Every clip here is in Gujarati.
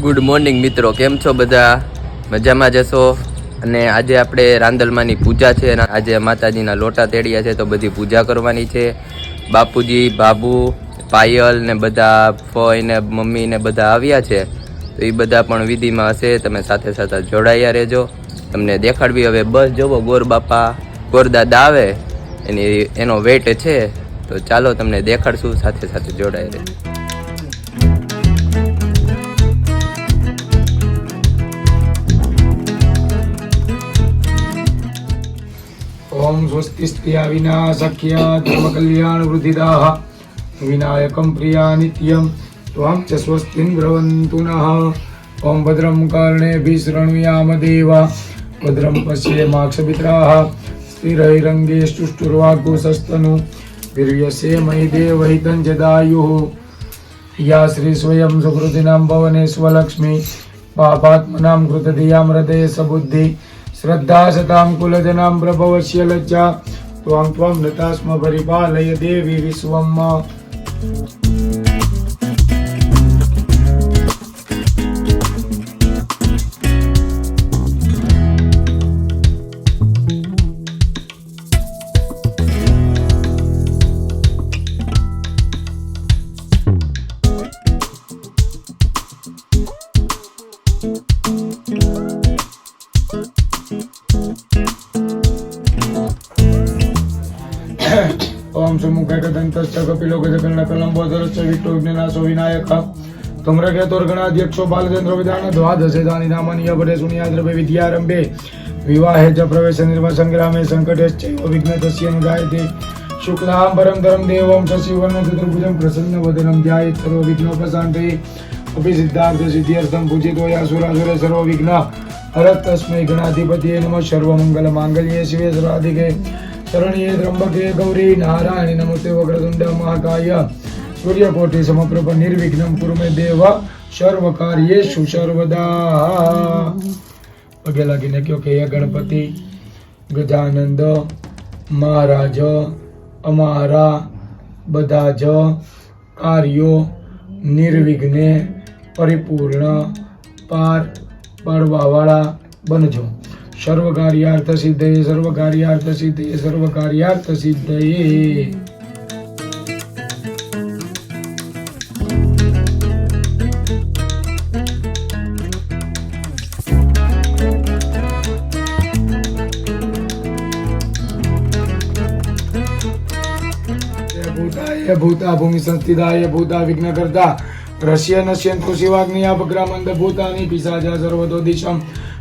ગુડ મોર્નિંગ મિત્રો. કેમ છો બધા? મજામાં જશો અને આજે આપણે રાંદલમાની પૂજા છે આજે માતાજીના લોટા તેડ્યા છે, તો બધી પૂજા કરવાની છે. બાપુજી, બાબુ, પાયલ ને બધા ફોય ને મમ્મી ને બધા આવ્યા છે. તો એ બધા પણ વિધિમાં હશે. તમે સાથે સાથે જોડાયા રહેજો. તમને દેખાડવી હવે બસ. જોવો, ગોર બાપા ગોરદાદા આવે. એની એનો વેટ છે. તો ચાલો તમને દેખાડશું. સાથે સાથે જોડાઈ રહેજો. ઓમ સ્વસ્તિસ્થિયા વિનાશક્ય ધર્મ કલ્યાણ વૃદ્ધિદાહ વિનાયકમ પ્રિયા નિત્યમ ત્વમ ચ સ્વસ્તિન બ્રવંતુ નઃ ઓમ ભદ્રમ કર્ણેભિશરણુયામ દેવા ભદ્રમ પશ્યેમાક્ષમિત્રાહ સ્થિરૈરંગે સુષ્ટુર્વાઘોષસ્તનુ વીર્યસે મયી દેવહિતં જદાયુઃ યા શ્રી સ્વયં સુકૃતિનામ ભવને સ્વલક્ષ્મી પાપાત્મનામ કૃતધિયામ હૃદય સબુદ્ધિ શ્રદ્ધા સતામ કુલજનામ પ્રભવશ્ય લજ્જા ત્વામ ત્વમ નતાસ્મ પરિપાલય દેવી વિશ્વમ કમરકે તોરગણાધ્યક્ષો બાલચંદ્ર વિધાન દ્વાદશેદાની નામાની અભરે સુનિયાદ્રભે વિદ્યારંભે. વિવાહે જ પ્રવેશ નિર્વા સંગ્રામે સંકટે ચૈવ વિઘ્ન તસ્ય ગાયતે શુક્લામ પરમ ધરમ દેવમ શશિવર્ણ ચતુર્ભુજમ પ્રસન્ન વદનમ ધ્યાય સર્વ વિઘ્ન પ્રશાંતે. અભિ સિદ્ધાર્થ સિદ્ધ્યર્થમ પૂજિતો યાસુરાસુરે સર્વ વિઘ્ન. હરત તસ્મૈ ગણાધિપતિએ સર્વ સર્વમંગલ માંગલ્યે શિવે સર્વાધિકે. શરણ્યે ત્રંબકે ગૌરી નારાયણી નમસ્તે વક્રતુંડ મહાકાય. સૂર્યકોટી સમપ્રભ નિર્વિઘ્ન કુરુમે દેવ સર્વ કાર્યેશુ સર્વદા. પગે લાગીને કહો કે હે ગણપતિ, ગજાનંદ, મહારાજ, અમારા બધા જ કાર્યો નિર્વિઘ્ને પરિપૂર્ણ પાર પાડવાવાળા બનજો. સર્વ કાર્યાર્થ સિદ્ધયે સર્વ કાર્યાર્થ સિદ્ધયે સર્વ કાર્યાર્થ સિદ્ધયે ભૂતા ભૂમિ સંસ્થિતાય ભૂતા વિઘ્ન કરતા રસ્ય નશ્યંતુ શિવાગ્નિયાપગ્રામંદ ભૂતાની પિશાચા સર્વતો દિશમ.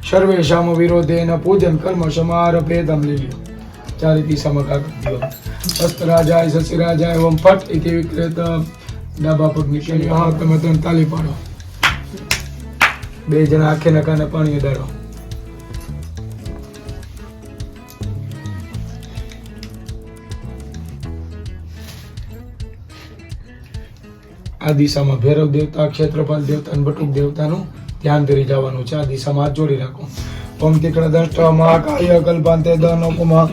સર્વેશામ વિરોધેન પૂજન કર્મ સમારભેદમ લીલ્યો. ચારે દિશામાં કાકર શસ્ત્રાજાય શશિરાજાય ઓમ ફટ ઇતિ વિક્રેત ડાબા પગ નીચે હા, તમે ત્રણ તાલી પાડો. બે જણા આખે નકાને પાણી ઉડાડો આ દિશામાં ભૈરવ દેવતા ક્ષેત્રપાલ દેવતા અને બટુક દેવતાનું ધ્યાન ધરી જવાનું છે. આ દિશામાં હાથ જોડી રાખો. તીક્ષ્ણ દ્રષ્ટ મહાકાય કલ્પાંતે દનોપમા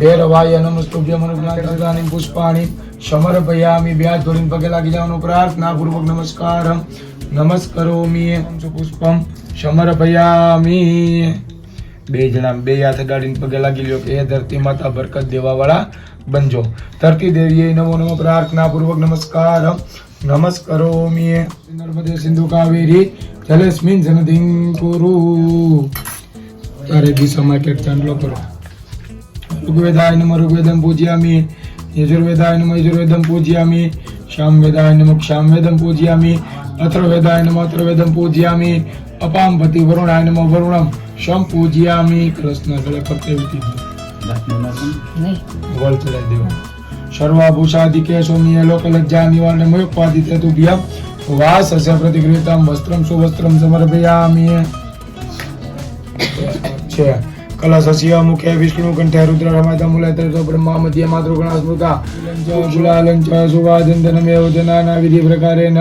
ભૈરવાય નમસ્તુભ્ય મનુજ્ઞાની પુષ્પાણી. સમર્પયામિ બે બ્યાજ જોડીને પગે લાગી જવાનું પ્રાર્થના પૂર્વક નમસ્કાર. નમસ્કરોમી પુષ્પમ. સમર્પયામી. બે જણા બે હાથ ગાડીને પગે લાગી લ્યો કે હે ધરતી માતા બરકત દેવા વાળા બનજો. ધરતી દેવીએ નમો નમો પ્રાર્થના પૂર્વક નમસ્કાર. નમસ્કરોમિ નર્મદે સિંધુ કાવેરી જલેસ્મિન જનધિં કુરુ તારે દિશામાં કે ચાંદલો કરો ઋગ્વેદાય નમ ઋગ્વેદમ પૂજ્યામિ યજુર્વેદાય નમ યજુર્વેદમ પૂજ્યામિ સામવેદાય નમ સામવેદમ પૂજ્યામિ અથર્વેદાય નમ અથર્વેદમ પૂજ્યામિ અપામપતિ વરુણાય નમ વરુણમ શમ પૂજ્યામિ કૃષ્ણ ગળે વિધિ વળ ચડાઈ દેવા સર્વાભૂષાધિકે સૌમ્ય લોક લજ્જા નિવારણે મયોપાદિતે તુભ્યમ વાસ અસ્ય પ્રતિગૃહિતમ વસ્ત્રમ સુવસ્ત્રમ સમર્પયામિ છે કલશસ્ય મુખે વિષ્ણુ કંઠે રુદ્ર રમાતા મૂલે તો બ્રહ્મા મધ્ય માતૃગણા સ્મૃતા ગુલાલં ચ સુવાદંતનમેવ જનાના વિધિ પ્રકારેણ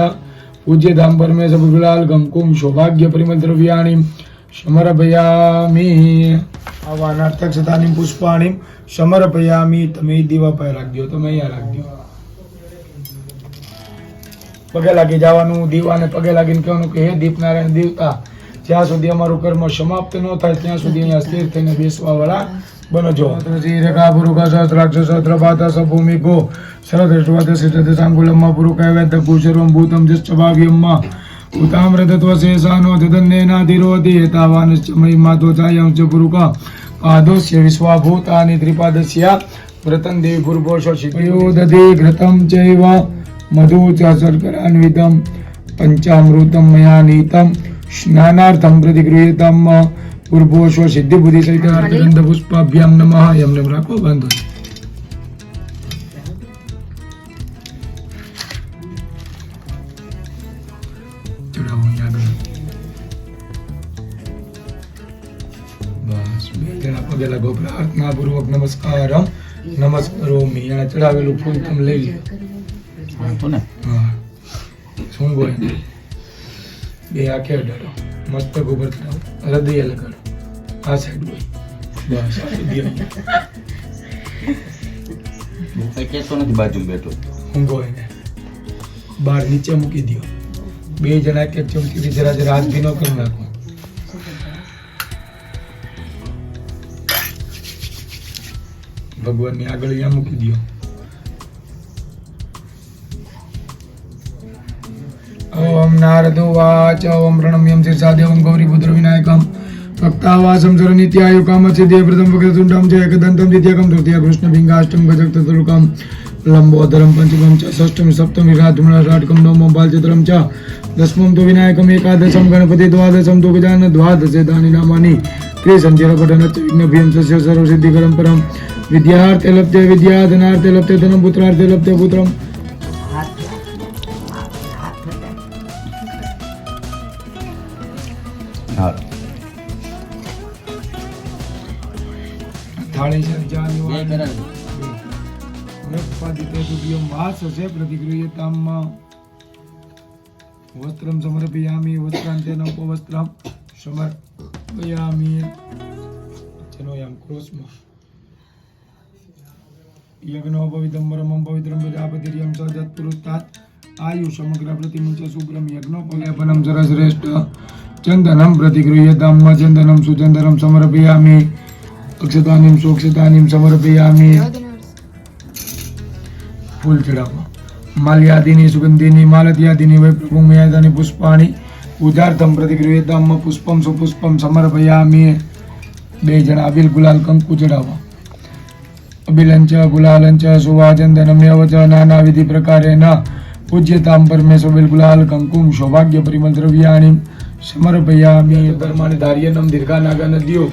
પૂજ્ય ધામ પરમે સબ ગુલાલ ગમકુમ સૌભાગ્ય પરિમલ દ્રવ્યાણી સમર્પયામિ આવા નાટક પુષ્પાણી સમર્પયામિ તમે દીવા પર રાખજો, તમે અહીંયા રાખજો. પગે લાગી જવાનું, દીવાને પગે લાગીને કહેવાનું કે હે દીપનારાયણ દેવતા, જ્યાં સુધી અમારું કર્મ સમાપ્ત ન થાય, ત્યાં સુધી અહીંયા સ્થિર થઈને બેસવા વાળા બનજો રેખા પુરુકા સહસ્રાક્ષ સહસ્રપાત સભૂમિકો સરદ્રષ્ટવાદ સિદ્ધ સાંગુલમ્મા કુશર્વમ ભૂતમ, જશ્ચ ભાગ્યમ્મા ઉતામ્રતત્વશેષાનો તદન્નેનાધિરોતિ એતાવાનશ્ચ મહિમાતો ચાયં ચ પુરુષ પાદોસ્ય વિશ્વાભૂતાની ત્રિપાદસ્ય વ્રતં દેવી પૂર્વોષો શિકયોદધિ मधु च મધુ पञ्चामृतं मया नीतं स्नानार्थं નીતમ સ્નાનાર્થમ પ્રતિગૃહ્યતમ પૂર્વોષો સિદ્ધિ બુદ્ધિ સહિત અર્ધગંધ જણા પગે લાગો પ્રાર્થના પૂર્વક નમસ્કાર નમસ્કારો મિયા ચડાવેલું ફૂલ તમે લઈ લો. હા. શું બોલે? બે આંખે અડાડો મસ્તક ઉપર ચડાવો. હૃદય લગાડો. આ સાઈડ બોલ. બસ અહીંયા. નથી બાજુ બેઠો. ઊંઘો એને. બહાર નીચે મૂકી દો બે જણા કે ચમકી જરા જરા હાથ ભીનો કરી નાખો. ભગવાનની આગળ અહીંયા મૂકી દો ઓમ નારદો વાચ, ઓમ પ્રણમ્યમ શીર્ષાદેવમ ગૌરીપુત્ર વિનાયકમ. ભક્તાવાસમ સર નિત્યાયુ કામસિદ્ધે પ્રથમ વક્રતુંડમ ચ એકદંતમ દ્વિતીયકમ તૃતીય કૃષ્ણ પિંગાષ્ટમ ગજક ચતુર્કમ લંબોદરમ પંચમમ ચ ષષ્ટમ સપ્તમ રાજમણ ષાટકમ નવમમ બાલચિત્રમ ચ, દસમમ તો વિનાયકમ, એકાદશમ ગણપતિ દ્વાદશમ તો દાની નામાની ત્રિસંચિર પઠન પરમ વિદ્યાર્થે લબ્ધે વિદ્યા ધનાર્થે લપ્તે ધનમ પુત્રાર્થે લબ્ધે પુત્રમ થાળી છે જાની વાણી. નપાદિતે તુભ્યં વાસસે પ્રતિગૃહ્યતામ વસ્ત્રમ સમર્પયામિ વસ્ત્રાંતેન ઉપવસ્ત્રમ સમર્પયામિ જેનો યમ ક્રોસમાં યજ્ઞો ભવિતમ પરમમ પવિત્રમ પ્રજાપતિર્યમ સજત પુરુષાત આયુ, સમગ્ર પ્રતિમુચ શુભ્રમ યજ્ઞો પલેપનમ સરશ્રેષ્ઠ ચંદનમ પ્રતિગૃહ્યતામ ચંદનમ સુચંદનમ સમર્પયામિ, અક્ષતાનીમ સોક્ષતાનીમ સમર્પયામિ. ફૂલ ચડાવવા. માલ્યાદિની, સુગંધિની, માલત્યાદિની વૈ પ્રભુ મયાદાની પુષ્પાણી પ્રતિગૃહ્ય પ્રતિગૃહ્યતામ પુષ્પમ, સુપુષ્પમ, સમર્પયામિ. બે જણા, અબિલ, ગુલાલ, કંકુ ચડાવો અબિલંચ ગુલાલંચ સુવાચંદનમ્યવ ચ પ્રકારે ન પૂજ્યતામ પરમેશ્વર ગુલાલ કંકુમ સૌભાગ્ય પરિમલ દ્રવ્યાણી. સમર્પયામિ પરમાણે ધાર્યનમ દીર્ઘા નાગા નદીઓ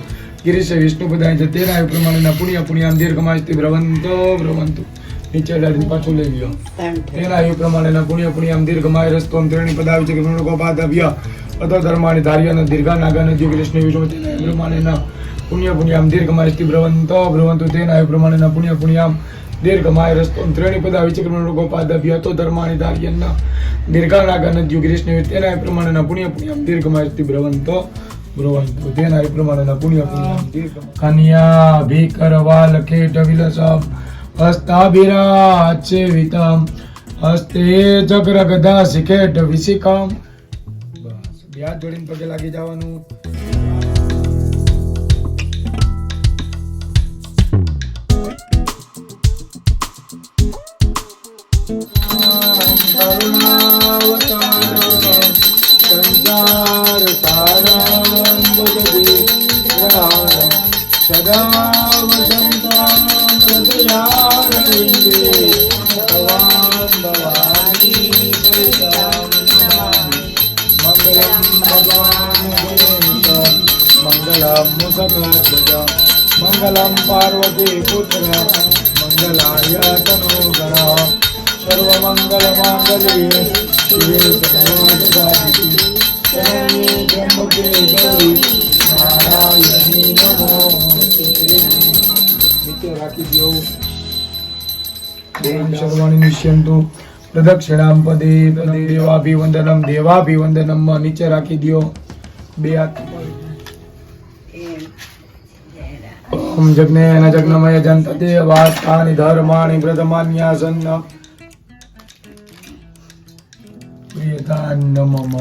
ગિરીશ વિષ્ણુ પદાય છે તેના એ પ્રમાણેના પુણ્ય પુણ્યામ દીર્ઘમાસ્તિ ભ્રવંતો ભ્રવંતુ. નીચે ડાળીને પાછું લઈ લ્યો. તેના એ પ્રમાણેના પુણ્ય પુણ્યામ દીર્ઘમાય રસ્તો ત્રણી પદાવી છે કે ગૃણકોપાદવ્ય અતો ધર્માણી ધાર્યન દીર્ઘા નાગા નદીઓ કૃષ્ણ વિષ્ણુ તેના એ પ્રમાણેના પુણ્ય પુણ્યામ દીર્ઘમાસ્તિ ભ્રવંતો ભ્રવંતુ તેના પ્રમાણેના પુણ્ય પુણ્યામ દીર્ઘમાય રસ્તો ત્રણી પદા વિચક્રમણ કે ગૃણકોપાદવ્ય અતો ધર્માણી ધાર્યન દીર્ઘા નાગા નદીઓ કૃષ્ણ તેના પ્રમાણેના પુણ્ય પુણ્યામ દીર્ઘમાસ્તિ ભ્રવંતો ભ્રવંતુ તેના પ્રમાણેના પુણ્ય પુણ્ય કન્યા ભીકરવાલ ખેટ વિલસમ હસ્તાભિરાચે વિતમ હસ્તે ચક્ર ગદા શિખેટ વિશિકમ બસ. હાથ જોડીને પગે લાગી જવાનું. मङ्गलं पार्वतीपुत्र मङ्गलाय तनोगण सर्वमङ्गलमाङ्गल्ये शिवे सर्वाधिकारिणि शरण्ये त्र्यम्बके गौरि नारायणी नमो રાખી દો ઓમ સર્વાણી નિશ્યંતુ. પ્રદક્ષિણામ પદે દેવાભિવંદનમ દેવાભિવંદનમ નીચે રાખી દો બે હાથ ઓમ જગ્નેન જગ્નમય જંતતે વાસ્તાની ધર્માણી પ્રથમાન્યાસન્ન સચ્ચિદાન નમઃ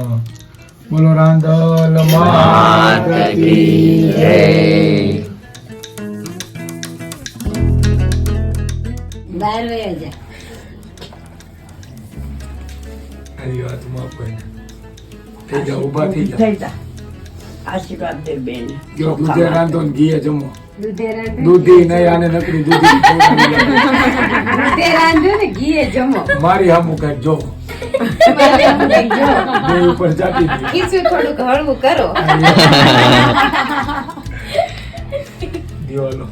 બોલો રાંધલ માત કી જય. બહાર વયા જા. મારી વાત માફ કરીને થઈ જાઓ ઊભા થઈ જાઓ થઈ જા. આશીર્વાદ દે બેન. જો દૂધે રાંધો ને ઘીએ જમો. દૂધી નહીં આને નકરી દૂધી દૂધે રાંધો ને ઘીએ જમો. મારી હામું કંઈક જો. બે ઉપર જાતી હતી. થોડુંક હળવું કરો. દિવાલો.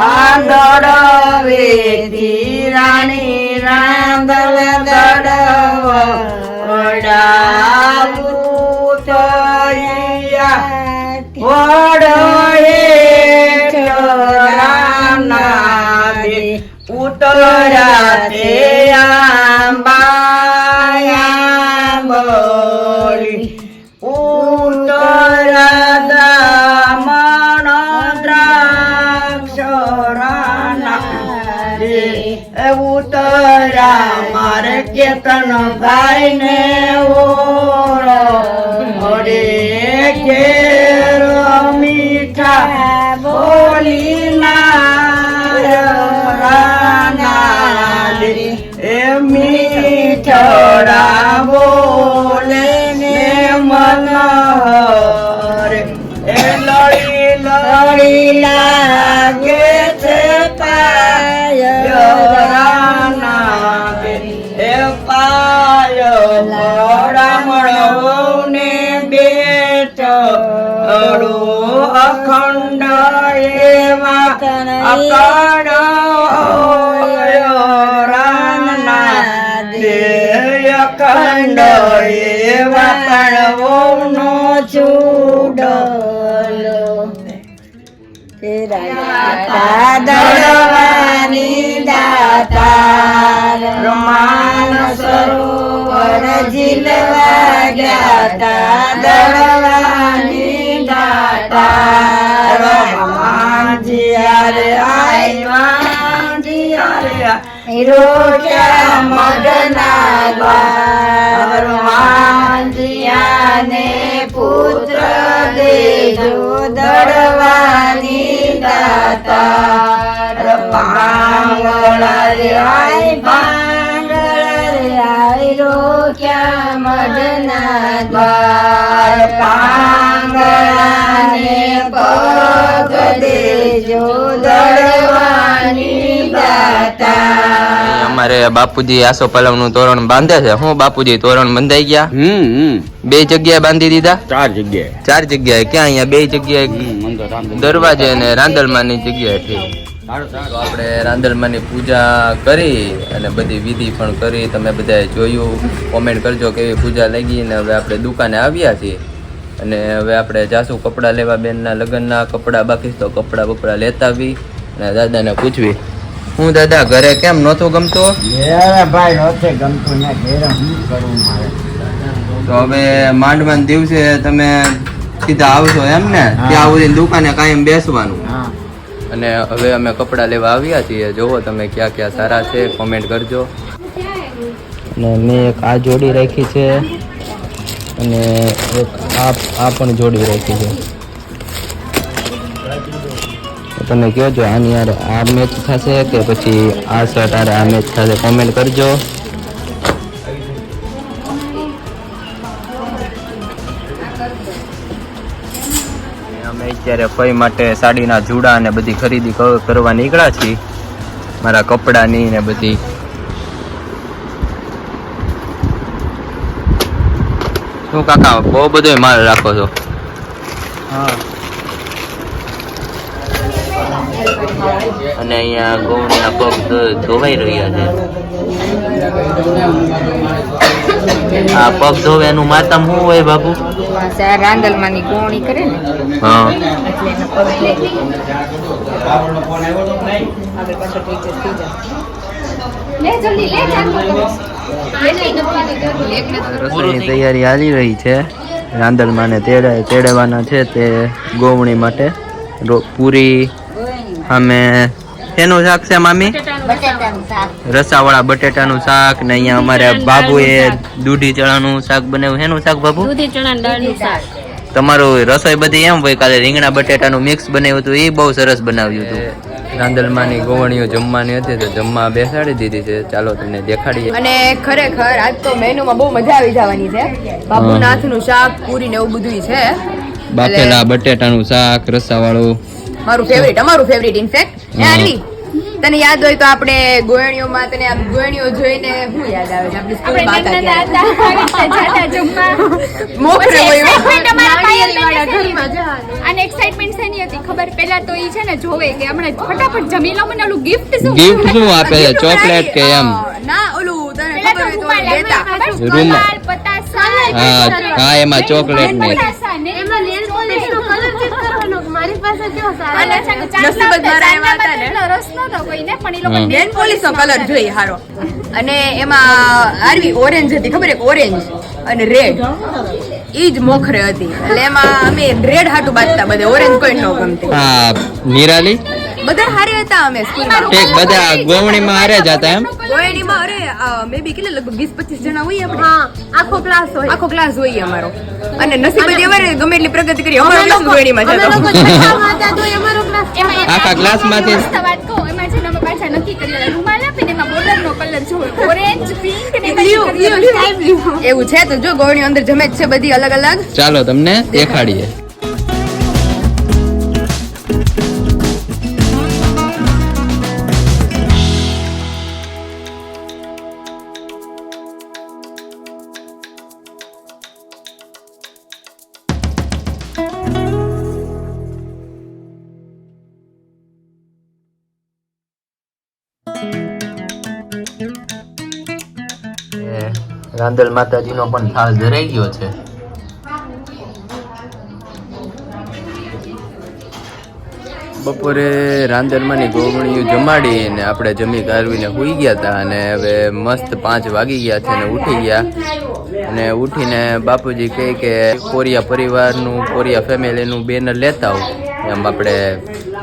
આંધળ વેતી રાણી રાંધલ દડવ વડાવું કેતન ભાઈ ને ઓળો ઘેર મીઠા બોલી. અખંડ એવા અકાળ રાના દેય ખંડ એવા પણવોનો ચૂડલો દળવાની દાતા રમાન સરોવર ઝીલવા ગયા તા દળવાની માંજિયાને પુત્ર દેજો દડવાની દાતા પાંગળ રે રે આય રોક્યા મદના દ્વાર? પાંગળાને પગ દેજો દળવાની દાતા અમારે બાપુજી આસો પલવનું તોરણ બાંધે છે. હું બાપુજી તોરણ બંધાઈ ગયા? હમ હમ. બે જગ્યાએ બાંધી દીધા? ચાર જગ્યાએ. ચાર જગ્યાએ. ક્યાં અહીંયા બે જગ્યાએ? દરવાજે અને રાંદલમાની જગ્યાએ આપણે રાંદલમાની પૂજા કરી અને બધી વિધિ પણ કરી. તમે બધાએ જોયું. કોમેન્ટ કરજો કેવી પૂજા લાગી ને હવે આપણે દુકાને આવ્યા છીએ. અને હવે આપણે જાસુ કપડાં લેવા બેનના લગ્નના કપડાં બાકી તો કપડાં બપડા લેતા આવી અને દાદાને પૂછવી. હું દાદા ઘરે કેમ નહોતું ગમતું? ભાઈ નહોતે ગમતું ને ઘેરે હું કરું મારે? તો હવે માંડવાન દિવસે તમે સીધા આવશો એમ ને? ત્યાં સુધી દુકાને કાયમ બેસવાનું. હા. અને હવે અમે કપડાં લેવા આવ્યા છીએ. જોવો તમે ક્યાં ક્યાં સારા છે કોમેન્ટ કરજો. અને મેં એક આ જોડી રાખી છે અને એક આ આ પણ જોડી રાખી છે. તમે કહો છો આની યાર આ મેચ થશે કે પછી આ શર્ટ આ મેચ થશે? કોમેન્ટ કરજો. અત્યારે ફઈ માટે સાડીના જુડા અને બધી ખરીદી કરવા નીકળ્યા છીએ. મારા કપડાની ને બધી. શું કાકા, બહુ બધો માલ રાખો છો? અને અહીંયા ગૌના પગ ધોવાઈ રહ્યા છે. આ પગ ધોવે એનું માતમ શું હોય બાબુ રાંદલમાંની ગોણી કરે ને. હા. રસોઈની તૈયારી હાલી રહી છે. રાંદલમાંને તેડે તેડવાના છે તે ગોવણી માટે. પૂરી અમે શેનું શાક છે મામી? રસાવાળા બટેટાનું શાક ને અહીંયા અમારે બાબુએ દૂધી ચણાનું શાક બનાવ્યું. શેનું શાક બાબુ? દૂધી ચણા દાળનું શાક. તમારું રસોઈ બધી એમ હોય કાલે રીંગણા બટેટાનું મિક્સ બનાવ્યું હતું એ બહુ સરસ બનાવ્યું હતું. રાંદલમાની ગોવણીઓ જમવાની હતી તો જમવા બેસાડી દીધી છે. ચાલો તમને દેખાડીએ. અને ખરેખર આજ તો મેનુમાં બહુ મજા આવી જવાની છે. બાબુનાથનું શાક પૂરી ને એવું બધું છે. બાફેલા બટેટાનું શાક રસાવાળું. મારું ફેવરિટ અમારું ફેવરિટ ઇનફેક્ટ યારવી તને યાદ હોય તો આપણે ગોયણીઓમાં તને આમ ગોયણીઓ જોઈને શું યાદ આવે છે? આપણી સ્કૂલમાં હતા ત્યારે. મોખરે હોય. અને એક્સાઇટમેન્ટ શેની હતી ખબર? પેલા તો ઈ છે ને જોવે કે હમણાં ફટાફટ જમી લો મને ઓલું ગિફ્ટ શું? ગિફ્ટ શું આપે છે? ચોકલેટ કે એમ? ના ઓલું તને ખબર હોય તો દેતા રૂમાલ. પતાસા હા હા એમાં ચોકલેટ ને ને. કલર જોઈએ હારો. અને એમાં આરવી ઓરેન્જ હતી ખબર એક ઓરેન્જ અને રેડ ઈ જ મોખરે હતી. એટલે એમાં અમે રેડ હાટું બાંધતા બધે ઓરેન્જ કોઈ ન ગમતી. નિરાલી? બધા હારે હતા અમે સ્કૂલમાં. ઠીક બધા ગોવણીમાં હારે જ હતા એમ? ગોયણીમાં અરે મે બી કેટલા લગભગ વીસ પચીસ જણા હોઈએ આપણે. આખો ક્લાસ હોય. આખો ક્લાસ હોય અમારો. અને નસીબ જ એવા ગમે એટલી પ્રગતિ કરી અમારો ક્લાસ ગોવણીમાં જતો આખા. વાત કહું, એમાં છે ને પાછા નક્કી કરી રૂમાલ આપીને એમાં ને. એવું છે તો જો ગોવણી અંદર જમે જ છે બધી અલગ અલગ ચાલો તમને દેખાડીએ. રાંદલ માતાજીનો પણ થાળ ધરાઈ ગયો છે. બપોરે રાંદરમાંની જમાડી અને આપણે જમી કારવીને સુઈ ગયા હતા અને હવે મસ્ત પાંચ વાગી ગયા છે અને ઉઠી ગયા. અને ઉઠીને બાપુજી કહે કે કોરિયા પરિવારનું, કોરિયા ફેમિલીનું બેનર લેતા આવું. એમ આપણે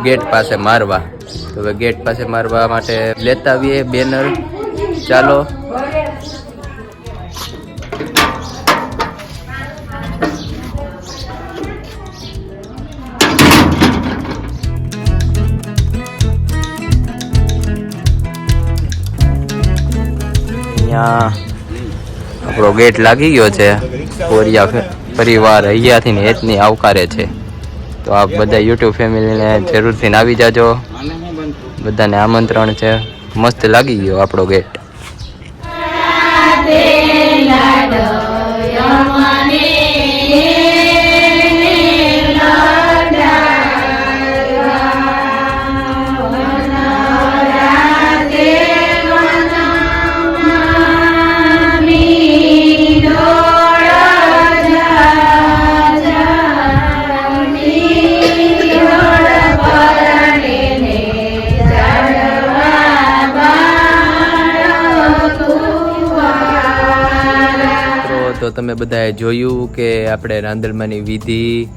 ગેટ પાસે મારવા. તો હવે ગેટ પાસે મારવા માટે લેતા આવીએ બેનર. ચાલો. અહીંયા આપણો ગેટ લાગી ગયો છે. કોરિયા પરિવાર અહીંયાથી ને હેતની આવકારે છે. તો આપ બધા યુટ્યુબ ફેમિલીને જરૂરથી આવી જાજો. બધાને આમંત્રણ છે. મસ્ત લાગી ગયો આપણો ગેટ. તમે બધાએ જોયું કે આપણે રાંદરમાની વિધિ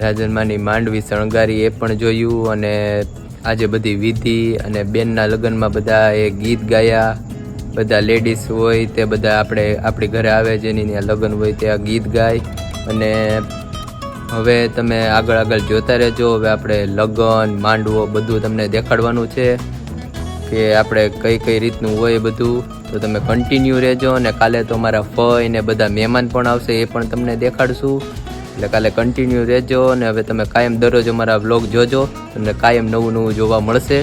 રાંદલમાંની માંડવી શણગારી એ પણ જોયું અને આજે બધી વિધિ અને બેનના લગ્નમાં બધા એ ગીત ગાયા. બધા લેડીઝ હોય તે બધા આપણે આપણી ઘરે આવે જેની ત્યાં લગ્ન હોય ત્યાં ગીત ગાય. અને હવે તમે આગળ આગળ જોતા રહેજો. હવે આપણે લગ્ન, માંડવો બધું તમને દેખાડવાનું છે. કે આપણે કઈ કઈ રીતનું હોય એ બધું, તો તમે કન્ટિન્યુ રહેજો અને કાલે તો મારા ફય ને બધા મહેમાન પણ આવશે એ પણ તમને દેખાડશું. એટલે કાલે કન્ટિન્યુ રહેજો અને હવે તમે કાયમ દરરોજ અમારા વ્લોગ જોજો, તમને કાયમ નવું નવું જોવા મળશે.